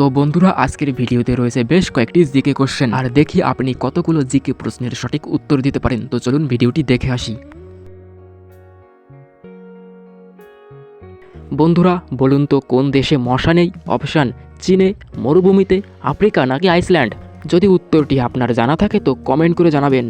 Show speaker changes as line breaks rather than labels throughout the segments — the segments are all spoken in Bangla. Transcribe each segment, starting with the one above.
তো বন্ধুরা, আজকের ভিডিওতে রয়েছে বেশ কয়েকটি জিকে কোশ্চেন আর দেখি আপনি কতগুলো জিকে প্রশ্নের সঠিক উত্তর দিতে পারেন। তো চলুন ভিডিওটি দেখে আসি। বন্ধুরা, বলুন তো কোন দেশে মশা নেই? অপশান চীনে, মরুভূমিতে, আফ্রিকা নাকি আইসল্যান্ড? যদি উত্তরটি আপনার জানা থাকে, তো কমেন্ট করে জানাবেন।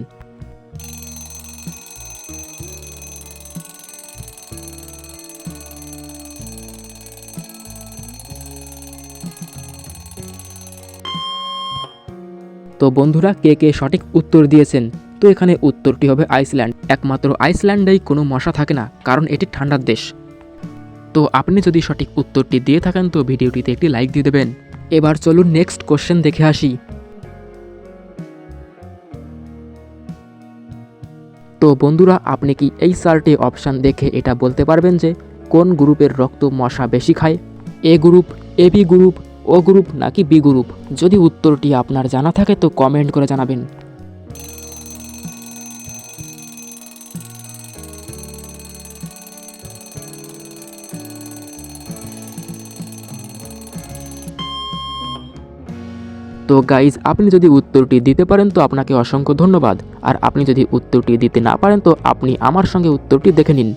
তো বন্ধুরা, কে কে সঠিক উত্তর দিয়েছেন? তো এখানে উত্তরটি হবে আইসল্যান্ড। একমাত্র আইসল্যান্ডেই কোনো মশা থাকে না, কারণ এটি ঠান্ডার দেশ। তো আপনি যদি সঠিক উত্তরটি দিয়ে থাকেন, তো ভিডিওটিতে একটি লাইক দিয়ে দেবেন। এবার চলুন নেক্সট কোশ্চেন দেখে আসি। তো বন্ধুরা, আপনি কি এই চারটি অপশান দেখে এটা বলতে পারবেন যে, কোন গ্রুপের রক্ত মশা বেশি খায়? A group, A B group O group নাকি বি গ্রুপ? যদি উত্তরটি আপনার জানা থাকে তো কমেন্ট করে জানাবেন। তো গাইজ আপনি যদি উত্তরটি দিতে পারেন তো আপনাকে অসংখ্য ধন্যবাদ। আর আপনি যদি উত্তরটি দিতে না পারেন তো আপনি আমার সঙ্গে উত্তরটি দেখে নিন।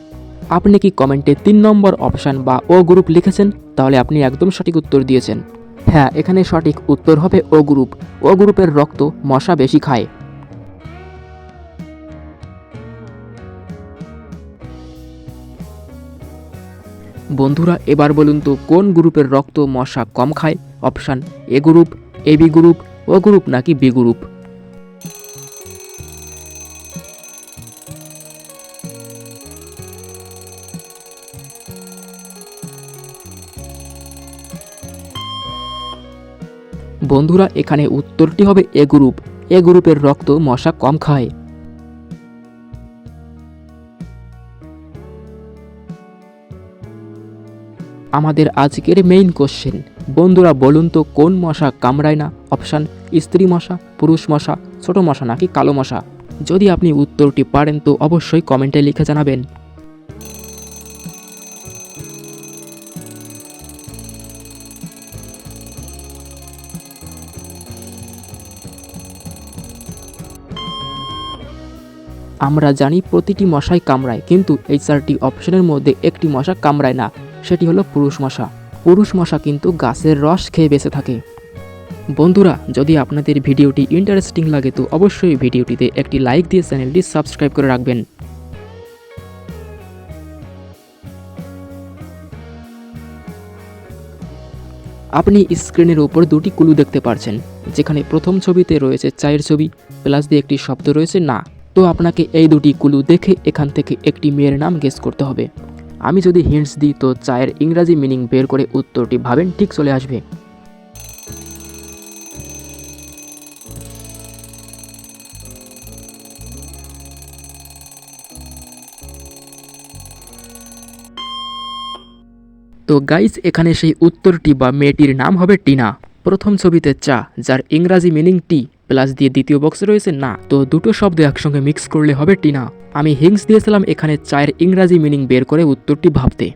আপনি কি কমেন্টে তিন নম্বর অপশান বা ও গ্রুপ লিখেছেন? তাহলে আপনি একদম সঠিক উত্তর দিয়েছেন। হ্যাঁ এখানে সঠিক উত্তর হবে ও গ্রুপ। ও গ্রুপের রক্ত মশা বেশি খায়। বন্ধুরা, এবার বলুন তো, কোন গ্রুপের রক্ত মশা কম খায়? Option, A group, A B group, O group নাকি বি গ্রুপ? বন্ধুরা, এখানে উত্তরটি হবে এ গ্রুপ। এ গ্রুপের রক্ত মশা কম খায়। আমাদের আজকের মেইন কোশ্চেন বন্ধুরা, বলুন তো, কোন মশা কামড়ায় না? অপশান স্ত্রী মশা, পুরুষ মশা, ছোট মশা নাকি কালো মশা? যদি আপনি উত্তরটি পারেন তো অবশ্যই কমেন্টে লিখে জানাবেন। আমরা জানি প্রতিটি মশাই কামড়ায়, কিন্তু এই চারটি অপশনের মধ্যে একটি মশা কামড়ায় না, সেটি হলো পুরুষ মশা। পুরুষ মশা কিন্তু গাছের রস খেয়ে বেঁচে থাকে। বন্ধুরা, যদি আপনাদের ভিডিওটি ইন্টারেস্টিং লাগে, তো অবশ্যই ভিডিওটিতে একটি লাইক দিয়ে চ্যানেলটি সাবস্ক্রাইব করে রাখবেন। আপনি স্ক্রিনের উপর দুটি কুলু দেখতে পারছেন, যেখানে প্রথম ছবিতে রয়েছে চায়ের ছবি, প্লাস দিয়ে একটি শব্দ রয়েছে না। তো আপনাকে এই দুটি কুলু দেখে এখান থেকে একটি মেয়ের নাম গেস করতে হবে। আমি যদি হিন্টস দিই তো চায়ের ইংরাজি মিনিং বের করে উত্তরটি ভাবেন, ঠিক চলে আসবে। তো গাইস এখানে সেই উত্তরটি বা মেয়েটির নাম হবে টিনা। প্রথম ছবিতে চা, যার ইংরাজি মিনিং টি প্লাস দিয়ে দ্বিতীয় বক্সে রয়েছে, না, তো দুটো শব্দ একসঙ্গে মিক্স করলে হবে টিনা। আমি হিংস দিয়েছিলাম, এখানে চায়ের ইংরাজি মিনিং বের করে উত্তরটি ভাবতে।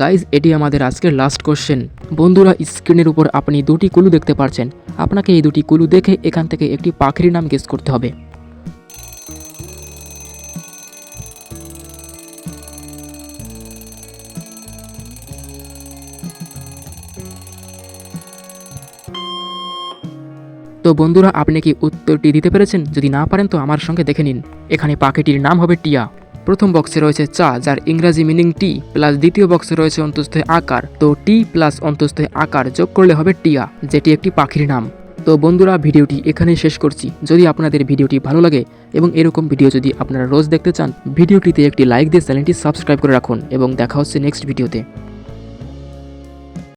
গাইজ এটি আমাদের আজকের লাস্ট কোশ্চেন বন্ধুরা স্ক্রিনের উপর আপনি দুটি কুলু দেখতে পারছেন। আপনাকে এই দুটি কুলু দেখে এখান থেকে একটি পাখির নাম গেস করতে হবে। তো বন্ধুরা, আপনি কি উত্তরটি দিতে পেরেছেন? যদি না পারেন, তো আমার সঙ্গে দেখে নিন। এখানে পাখিটির নাম হবে টিয়া। প্রথম বক্সে রয়েছে চা, যার ইংরাজি মিনিং টি প্লাস দ্বিতীয় বক্সে রয়েছে অন্তস্থ আকার। তো টি প্লাস অন্তস্থ আকার যোগ করলে হবে টিয়া, যেটি একটি পাখির নাম। তো বন্ধুরা, ভিডিওটি এখানেই শেষ করছি। যদি আপনাদের ভিডিওটি ভালো লাগে এবং এরকম ভিডিও যদি আপনারা রোজ দেখতে চান, ভিডিওটিতে একটি লাইক দিয়ে চ্যানেলটি সাবস্ক্রাইব করে রাখুন। এবং দেখা হচ্ছে নেক্সট ভিডিওতে।